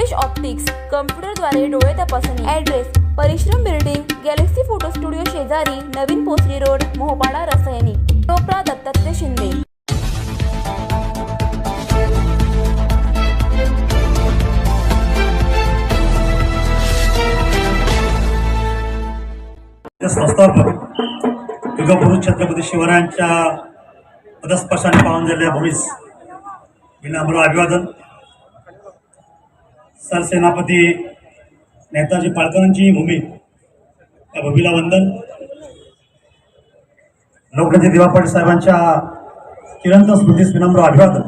Rupesh optics कम्प्युटरद्वारे डोळे तपासणी. Address परिश्रम बिल्डिंग गॅलेक्सी फोटो स्टुडिओ शेजारी नवीन पोसरी रोड मोहपाडा रसायनी. टोपरा दत्तात्रय शिंदे. संस्थापक युगपुरुष छत्रपती शिवरायांच्या पदस्पर्शाने पाहून झालेल्या भूमीस विनम्र अभिवादन सरसेनापती नेताजी पाळकरांची ही भूमी. त्या भूमीला वंदन. लोकनेते दिवा पाटील साहेबांच्या किरंत स्मृतीस विनम्र अभिवादन.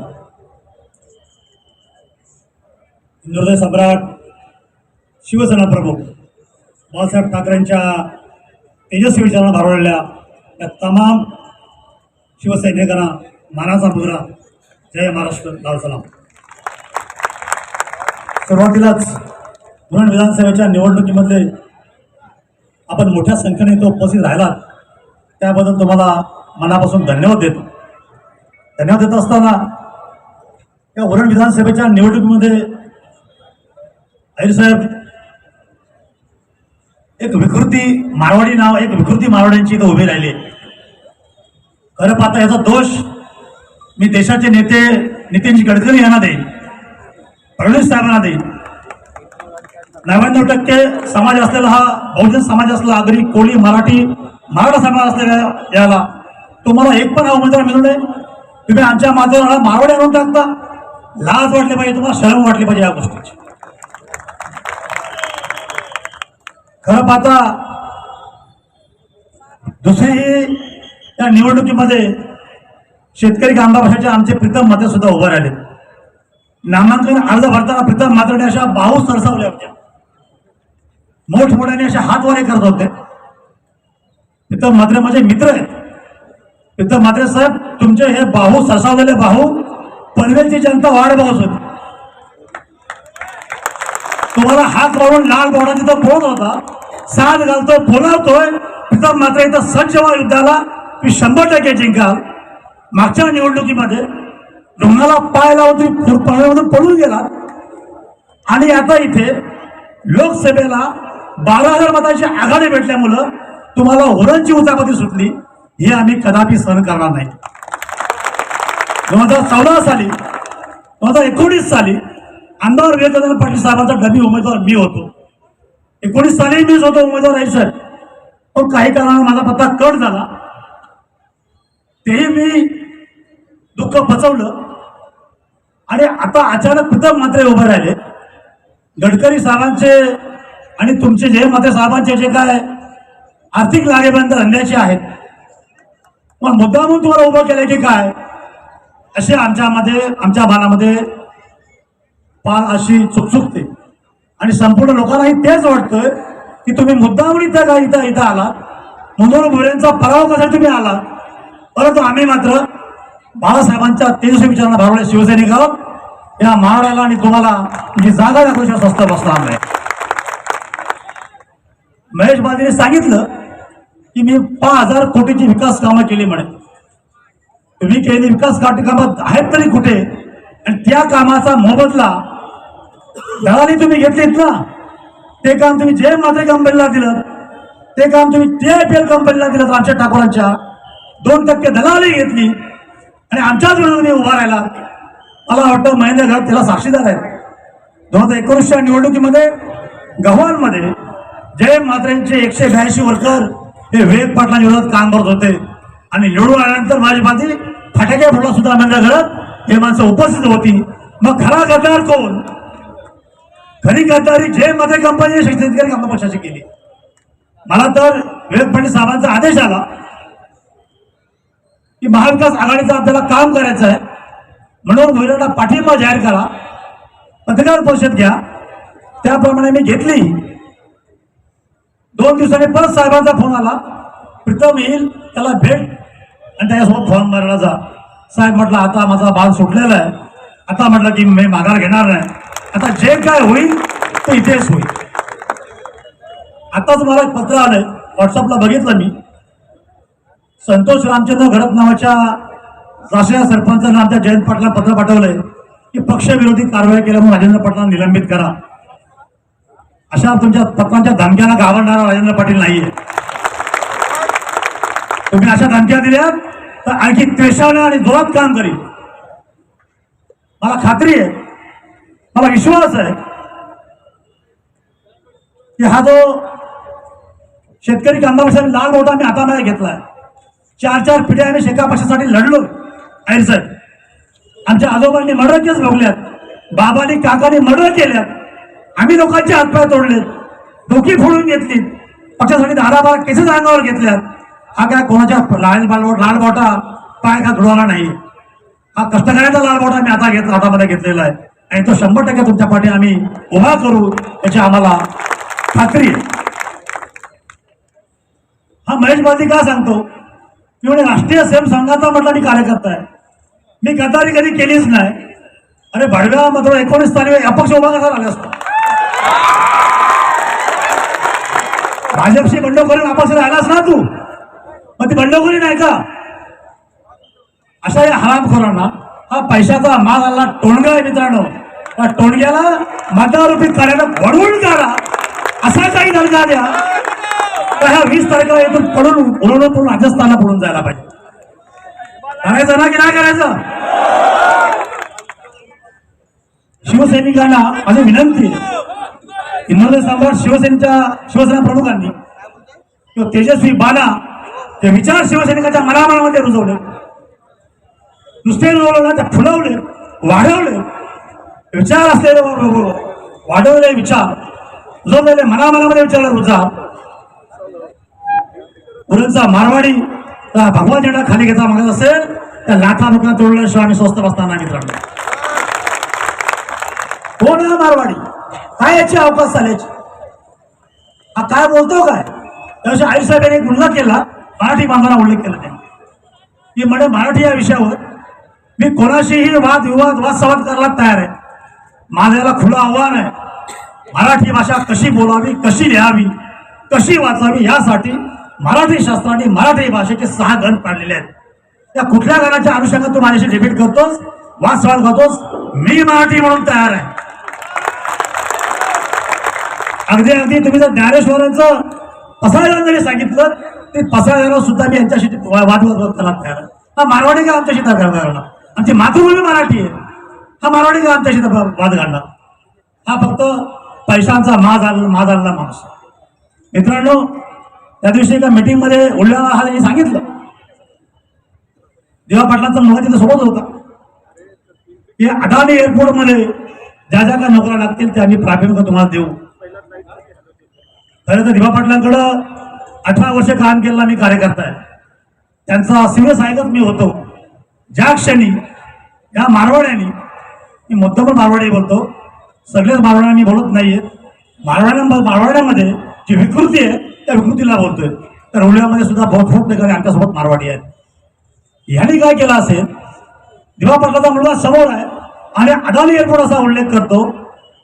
हिंदुदय सम्राट शिवसेना प्रमुख बाळासाहेब ठाकरेंच्या तेजस्वी विचारांना भारवलेल्या या तमाम शिवसैनिकांना मानाचा मुद्रा जय महाराष्ट्र लाल सलाम. सुरुवातीलाच धुरण विधानसभेच्या निवडणुकीमध्ये आपण मोठ्या संख्येने तो उपस्थित राहिलात त्याबद्दल तुम्हाला मनापासून धन्यवाद देतो. धन्यवाद देत असताना या वरण विधानसभेच्या निवडणुकीमध्ये साहेब एक विकृती मारवाडी नाव एक विकृती मारवाड्यांची इथं उभी राहिली. खरं पाहता याचा दोष मी देशाचे नेते नितीन गडकरी यांना देईन. फडणवीस साहेबांना देईन नव्याण्णव टक्के समाज असलेला हा बहुजन समाज असलेला आगरी कोळी मराठी मराठा समाज असलेला याला तुम्हाला एक पण हा उमेदवार मिळू नये. तुम्ही आमच्या माध्यमाला मारवाडी आणून टाकता. लाज वाटली पाहिजे तुम्हाला शरम वाटली पाहिजे या गोष्टीची. खरं पाहता दुसरी या निवडणुकीमध्ये शेतकरी कामगार पक्षाचे आमचे प्रीतम मते सुद्धा उभे राहिले. नामांकन अर्ज भरताना प्रीतम मात्रने अशा बाहू सरसावल्या होत्या. मोठमोठ्याने अशा हातवारे करत होते. प्रीतम मात्रे माझे मित्र आहेत. प्रीतम मात्रे साहेब तुमचे हे बाहू सरसावलेले बाहू पनवेलची जनता वाढ बघत होती. तुम्हाला हात लावून लाल बोर्डा तिथं बोलत होता? साथ घालतो बोलावतोय तिथं मात्र इथं सज्ज युद्धाला मी शंभर टक्के जिंकाल. मागच्या निवडणुकीमध्ये रुग्णाला पाय लावून तुम्ही पाण्यामधून पळून गेला. आणि आता इथे लोकसभेला बारा हजार मतांची आघाडी भेटल्यामुळं तुम्हाला होरणची उचापती सुटली. हे आम्ही कदापि सहन करणार नाही. दोन हजार चौदा साली दोन हजार एकोणीस साली आमदार विवेकानंद पाटील साहेबांचा डबी उमेदवार मी होतो. एकोणीस साली मीच होतो उमेदवार आहे सर पण काही कारणाने माझा पत्ता कट झाला. तेही मी दुःख पचवलं. आणि आता अचानक प्रथम मात्रे उभे राहिले. गडकरी साहेबांचे आणि तुमचे जे मात्रे साहेबांचे जे काय आर्थिक लागेबंद धंद्याचे आहेत. पण मुद्दा म्हणून तुम्हाला उभं केलं की काय? असे आमच्यामध्ये आमच्या बाणामध्ये पाल अशी चुकचुकते आणि संपूर्ण लोकांनाही तेच वाटतंय की तुम्ही मुद्दामून इथं का इथं इथं आला? मनोहर भोरेंचा पराव कसा तुम्ही आला? परंतु आम्ही मात्र बाळासाहेबांच्या तेजस्वी विचारांना भावल्या शिवसैनिक आहोत या महाराला आणि तुम्हाला जी जागा दाखवण्याच्या स्वस्त बसणार नाही महेश बाजीने सांगितलं की मी पाच हजार कोटीची विकास कामं केली म्हणे. तुम्ही केलेली विकास कामं आहेत तरी कुठे? आणि त्या कामाचा मोबदला दलाली तुम्ही घेतलीत ना? ते काम तुम्ही जे मात्रे कंपनीला दिलं ते काम तुम्ही जे आय पी एल कंपनीला दिलं आमच्या ठाकूरांच्या. दोन टक्के दलाली घेतली. आणि आमच्याच विरोधात मी उभा राहिला. मला वाटतं महेंद्र घाट त्याला साक्षीदार आहेत. दोन हजार एकोणीसच्या निवडणुकीमध्ये गव्हाणमध्ये जय मात्रेंचे एकशे ब्याऐंशी वर्कर हे वेग पाटलांच्या विरोधात काम करत होते. आणि निवडून आल्यानंतर भाजपाती फटाके फोडला सुद्धा महेंद्र घरात. हे माणसं उपस्थित होती. मग खरा गद्दार कोण? खरी गद्दारी जय मात्रे कंपनी शेतकरी कामगार पक्षाची केली. मला तर विवेक पंडित साहेबांचा आदेश आला. की महाविकास आघाडीचं आपल्याला काम करायचं आहे. म्हणून महिलांना पाठिंबा जाहीर करा. पत्रकार परिषद घ्या. त्याप्रमाणे मी घेतली. दोन दिवसांनी परत साहेबांचा फोन आला. प्रीतम येईल त्याला भेट आणि त्याच्यासोबत फॉर्म भरण्याचा जा. साहेब म्हटलं आता माझा बाल सुटलेला आहे. आता म्हटलं की मी माघार घेणार नाही. आता जे काय होईल ते इथेच होईल. आताच मला एक पत्र आलंय. व्हॉट्सअपला बघितलं मी. संतोष रामचंद्र घडप नावाच्या राष्ट्रीय सरपंचानं आमच्या जयंत पाटला पत्र पाठवलंय की पक्षविरोधी कारवाई केल्यामुळे राजेंद्र पाटला निलंबित करा. अशा तुमच्या पप्पांच्या धमक्याला घाबरणारा राजेंद्र पाटील नाहीये. तुम्ही अशा धमक्या दिल्यात तर आणखी त्वेषाने आणि जोरात काम करी मला खात्री आहे मला विश्वास आहे की हा जो शेतकरी कामगार लाल मोठा आम्ही हातामध्ये घेतलाय चार चार पिढ्या आम्ही शेका पक्षासाठी लढलो. आयर साहेब आमच्या आजोबांनी मर्डर केस भोगल्यात. बाबांनी काकांनी मर्डर केल्यात. आम्ही लोकांचे हातपाय तोडलेत. डोकी फोडून घेतली पक्षासाठी दहा बारा केसेस अंगावर घेतल्यात. हा काय कोणाच्या लाल बाल लाल बोटा पाय का धुडवला नाही? हा कष्टकऱ्याचा लाल बोटा मी आता घेत हातामध्ये घेतलेला आहे. आणि तो शंभर टक्के तुमच्या पाठी आम्ही उभा करू याची आम्हाला खात्री आहे. हा महेश बाजी का सांगतो? की म्हणे राष्ट्रीय स्वयंसंघाचा म्हटलं मी कार्यकर्ता आहे. मी गद्दारी कधी केलीच नाही. अरे भडव्या मात्र एकोणीस तारीख अपक्ष उभा कसा झाला असतो? भाजपशी बंडखोरी अपक्ष राहिलास ना तू? मग ती बंडखोरी नाही का? अशा या हरामखोरांना हा पैशाचा माग आला टोणगा आहे मित्रांनो. टोणग्याला मतदारूपी करायला वडवून काढा. असा काही दर्जा द्या. तर ह्या वीस तारखेला इथून पडून उडवलं पडून राजस्थानला पडून जायला पाहिजे. करायचं ना की नाही करायचं? शिवसैनिकांना माझी विनंती आहे सम्राट शिवसेनेच्या शिवसेना प्रमुखांनी किंवा तेजस्वी बाला ते विचार शिवसैनिकाच्या मनामनामध्ये रुजवले. नुसते रुजवले ना ते फुलवले वाढवले. विचार असलेले वाढवले विचार. रुजवलेले मनामनामध्ये विचारले रुजा. परंतु मारवाडी भगवा झेंडा खाली घेता मागत असेल त्या लाथा लोकांना तोडल्याशिवाय आम्ही स्वस्त बसताना मित्रांनो. कोण आहे मारवाडी? काय याची अवकाश चालायची हा काय बोलतो काय? त्याविषयी आई साहेबांनी एक उल्लेख केला मराठी बांधवांना उल्लेख केला त्यांनी. की म्हणे मराठी या विषयावर मी कोणाशीही वाद विवाद वाद संवाद करायला तयार आहे. माझं याला खुलं आव्हान आहे. मराठी भाषा कशी बोलावी कशी लिहावी कशी वाचावी यासाठी मराठी शास्त्राने मराठी भाषेचे सहा गण पाडलेले आहेत. त्या कुठल्या गणाच्या अनुषंगात तू माझ्याशी डिबेट करतोस? वाद करतोस? मी मराठी म्हणून तयार आहे. अगदी अगदी तुम्ही जर ज्ञानेश्वरांचं पसायदान जरी सांगितलं ते पसायदानावर सुद्धा मी यांच्याशी वा- वादविवाद करायला तयार आहे. हा मारवाडी का आमच्याशी तयार करणार. आमची मातृभूमी मराठी आहे. हा मारवाडी का आमच्याशी वाद घालणार. हा फक्त पैशांचा माज आलेला माज आलेला माणूस. मित्रांनो त्या दिवशी एका मीटिंगमध्ये उल्हाळा हा त्यांनी सांगितलं. देवा पाटलांचा मुलगा तिथं सोबत होता. की अदानी एअरपोर्टमध्ये ज्या ज्या काय नोकऱ्या लागतील त्या आम्ही प्राथमिक तुम्हाला देऊ. खरं तर दिवा पाटलांकडं अठरा वर्ष काम केलेला मी कार्यकर्ता आहे. त्यांचा सिरियस ऐकत मी होतो. ज्या क्षणी या मारवाड्यांनी मी मुद्दाम मारवाडी बोलतो. सगळेच मारवाड्या मी बोलत नाहीये. मारवाड्या मारवाड्यामध्ये जी विकृती आहे त्या विकृतीला बोलतोय तर उल्ह्यामध्ये सुद्धा बहुत खूप आमच्यासोबत मारवाडी आहेत. यांनी काय केलं असेल? दिवा पाटलाचा मुलगा समोर आहे आणि अदानी एअरपोर्ट असा उल्लेख करतो.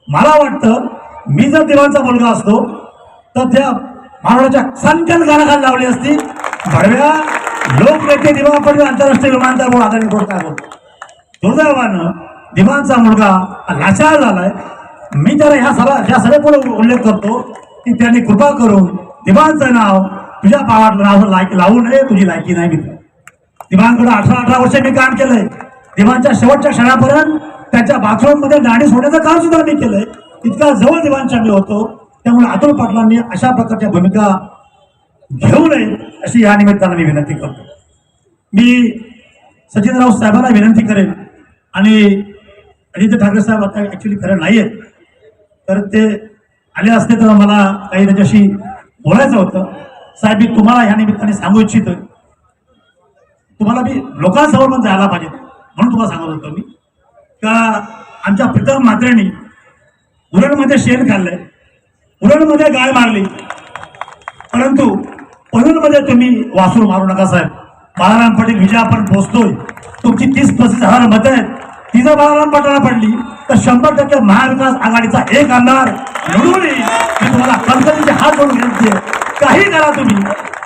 मला वाटतं मी जर देवांचा मुलगा असतो तर त्या मानवाच्या संकन गाण्याखाली लावली असती. भडव्या लोकनेते दिवा पाटील आंतरराष्ट्रीय विमानतळ अदानी एअरपोर्ट काय होतो. दुर्दैवानं दिवांचा मुलगा लाचार झालाय. मी त्याला ह्या सभा ह्या सभेपुढे उल्लेख करतो की त्यांनी कृपा करून दिवांचं नाव तुझ्या पावातलं नाव लायकी लावू नये तुझी लायकी नाही मित्र दिवाणकडे अठरा अठरा वर्ष मी काम केलंय. दिवाणच्या शेवटच्या क्षणापर्यंत त्यांच्या बाथरूममध्ये नाणी सोडण्याचं काम सुद्धा मी केलंय. इतका जवळ दिवाणच्या मी होतो. त्यामुळे अतुल पाटलांनी अशा प्रकारच्या भूमिका घेऊ नये अशी या निमित्तानं मी विनंती करतो. मी सचिनराव साहेबांना विनंती करेन. आणि अजित ठाकरे साहेब आता ॲक्च्युली खरं नाही आहेत तर ते आले असते तर मला काही त्याच्याशी बोलायचं होतं. साहेब मी तुम्हाला ह्या निमित्ताने सांगू इच्छितो तुम्हाला मी लोकांसमोर पण जायला पाहिजे. म्हणून तुम्हाला सांगत होतो मी. का आमच्या प्रीतम मात्रेनी उरणमध्ये शेण खाल्लंय. उरणमध्ये गाय मारली. परंतु पणूरमध्ये तुम्ही वासूर मारू नका साहेब. बाळाराम पाटील विजय आपण पोहोचतोय तुमची तीस पस्तीस हजार मतं आहेत. ती जर बाळाराम पाटलाला पडली तर शंभर टक्के महाविकास आघाडीचा एक आमदार निवडून येईल मी तुम्हाला कणकणीचे हात जोडून विनंती काही करा तुम्ही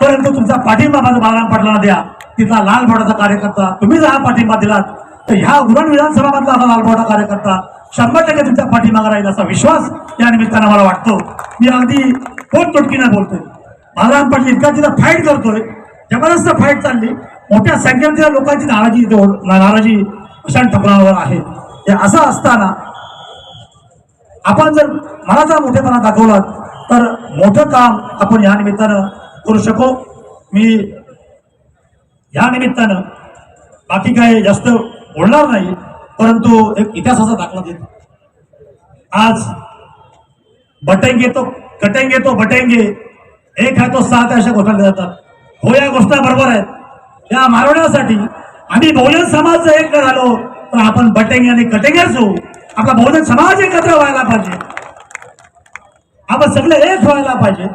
परंतु तुमचा पाठिंबा माझा बाळाराम पाटलाला द्या. तिथला लाल बोर्डाचा कार्यकर्ता तुम्ही जर हा पाठिंबा दिलात तर ह्या उरण विधानसभामधला हा लालबोडा कार्यकर्ता शंभर टक्के तुमच्या पाठिंबा राहील असा विश्वास या निमित्तानं मला वाटतो. मी अगदी पोट तुटकीनं बोलतोय. बालराम पाटील इतका तिथं फाईट करतोय. जबरदस्त फाईट चालली. मोठ्या संख्येने लोकांची नाराजी नाराजी अशा ठिकाणावर आहे. हे असं असताना आपण जर मनाचा मोठेपणा दाखवला तर मोठं काम आपण या निमित्तानं करू शकू. मी या निमित्तानं बाकी काही जास्त बोलणार नाही परंतु एक इतिहासाचा दाखला देतो. आज बटेंगे तो कटेंगे तो बटेंगे एक आहे तो सात अशा घोषणा जातात हो या गोष्टी बरोबर आहेत. या मारवण्यासाठी आम्ही बहुजन समाज जर एक आलो तर आपण बटेंगे आणि कटेंगेच होऊ आपला बहुजन समाज एकत्र व्हायला पाहिजे. आपण सगळे एक व्हायला पाहिजे.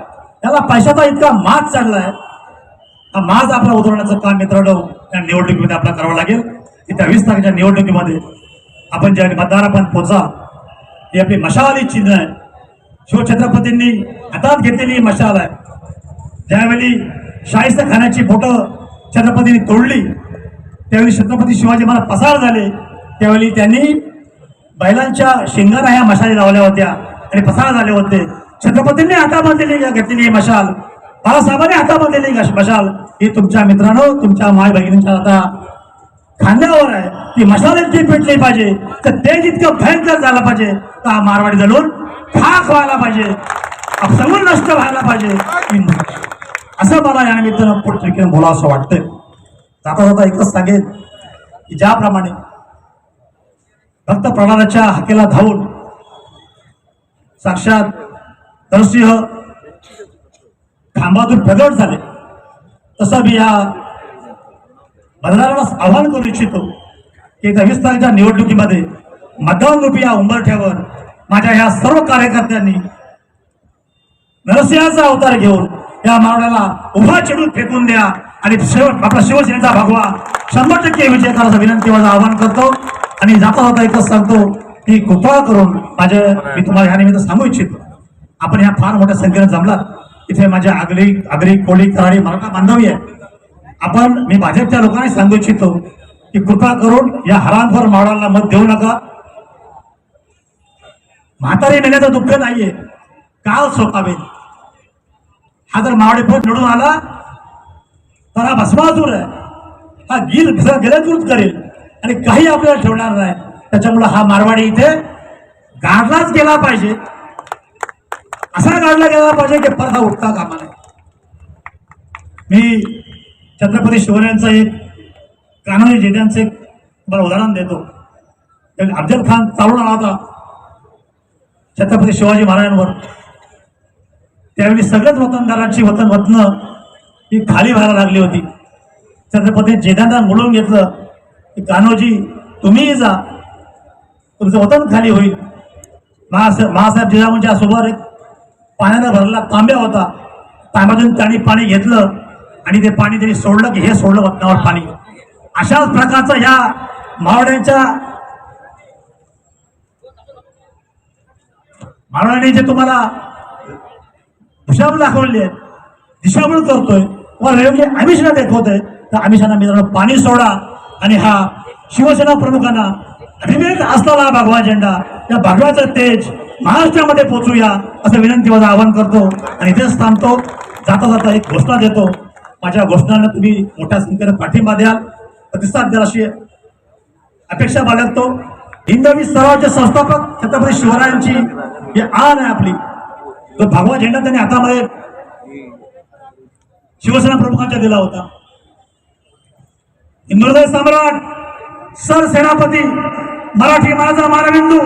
त्याला पैशाचा इतका माज चढलाय हा माज आपला उतरवण्याचं काम मित्रांनो या निवडणुकीमध्ये आपला करावं लागेल. येत्या वीस तारखेच्या निवडणुकीमध्ये आपण ज्या मतदार आपण पोचा ही आपली मशाली चिन्ह आहे. शिवछत्रपतींनी हातात घेतलेली मशाल आहे. ज्यावेळी शाहिस्त खानाची बोटं छत्रपतींनी तोडली त्यावेळी छत्रपती शिवाजी महाराज पसार झाले. त्यावेळी त्यांनी बैलांच्या शिंगाना ह्या मशाली लावल्या होत्या आणि पसार झाले होते. छत्रपतींनी हातामध्ये घेतलेली ही मशाल. बाळासाहेबांनी हातामध्ये मशाल. ही तुमच्या मित्रांनो तुमच्या माय भगिनींच्या आता खांद्यावर आहे. ती मशाल इतकी पेटली पाहिजे. तर ते जितकं भयंकर झालं पाहिजे तर हा मारवाडी जळून खाक व्हायला पाहिजे. समोर नष्ट व्हायला पाहिजे. असं मला या निमित्तानं पुढचं बोलावं असं वाटतंय. जाता जाता एकच सांगेन की ज्याप्रमाणे भक्त प्रल्हादाच्या हाकेला धावून साक्षात नरसिंह खांबातून प्रगट झाले तसं मी या मतदारांना आव्हान करू इच्छितो की येत्या वीस तारखेच्या निवडणुकीमध्ये मतदान रुपी या उंबरठ्यावर माझ्या ह्या सर्व कार्यकर्त्यांनी नरसिंहाचा अवतार घेऊन या मावळ्याला उभा चिडून फेकून द्या. आणि शिव आपला शिवसेनेचा भगवा शंभर टक्के विजय करायचा विनंती माझं आवाहन करतो. आणि जाता जाता एकच सांगतो की कृपा करून माझ्या मी तुम्हाला ह्या निमित्त सांगू इच्छितो. आपण ह्या फार मोठ्या संख्येने जमलात. इथे माझ्या आगरी आगरी कोळी कराडी मराठा बांधवी आहे आपण मी भाजपच्या लोकांनी सांगू इच्छितो की कृपा करून या हरामखोर मावळांना मत देऊ नका. म्हातारी मेल्याचं दुःख नाहीये. काल सोपावे हा जर मावळे पोट निवडून आला तर हा भस्मासूर आहे हा गिर गेल्यातूच करेल. आणि काही आपल्याला ठेवणार नाही. त्याच्यामुळे हा मारवाडी इथे गाडलाच गेला पाहिजे. असा गाडला गेला पाहिजे की परत हा उठता कामा नये. मी छत्रपती शिवरायांचं एक कानोजी जेद्यांचं एक तुम्हाला उदाहरण देतो. अफजल खान चालून आला होता छत्रपती शिवाजी महाराजांवर. त्यावेळी सगळ्याच वतनदारांची वतन वतनं ही खाली व्हायला लागली होती. छत्रपती जेदांना बोलवून घेतलं. की कान्होजी तुम्हीही जा. तुमचं वतन खाली होईल. महासाहेब महासाहेब जिजाऊंच्या सोबत एक पाण्यानं भरला तांब्या होता. तांब्यातून त्यांनी पाणी घेतलं आणि ते पाणी त्यांनी सोडलं की हे सोडलं वतनावर पाणी. अशाच प्रकारचं ह्या मावड्यांच्या मावळ्याने जे तुम्हाला दिशाभूल दाखवली आहे दिशाभूल करतोय तुम्हाला योग्य आमिषाला दाखवतोय तर आमिषांना मित्रांनो पाणी सोडा आणि हा शिवसेना प्रमुखांना अभिमेत असलेला हा भगवा झेंडा या भगव्याचं तेज महाराष्ट्रामध्ये पोचूया असं विनंती माझं आवाहन करतो. आणि इथेच थांबतो. जाता जाता एक घोषणा देतो. माझ्या घोषणांना तुम्ही मोठ्या संख्येने पाठिंबा द्याल. प्रतिसाद द्याल अशी अपेक्षा बाळगतो. हिंदवी सरावचे संस्थापक छत्रपती शिवरायांची ही आण आहे आपली. तो भगवा झेंडा त्यांनी हातामध्ये शिवसेना प्रमुखांच्या दिला होता. हिंदुहृदय सम्राट सर सेनापती मराठी माझा मानबिंदू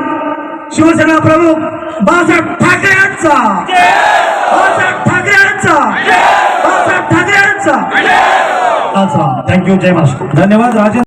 शिवसेना प्रमुख बाळासाहेब ठाकरे यांचा. बाळासाहेब ठाकरे यांचा. बाळासाहेब ठाकरे यांचा. थँक्यू जय महाराष्ट्र धन्यवाद राजेंद्र.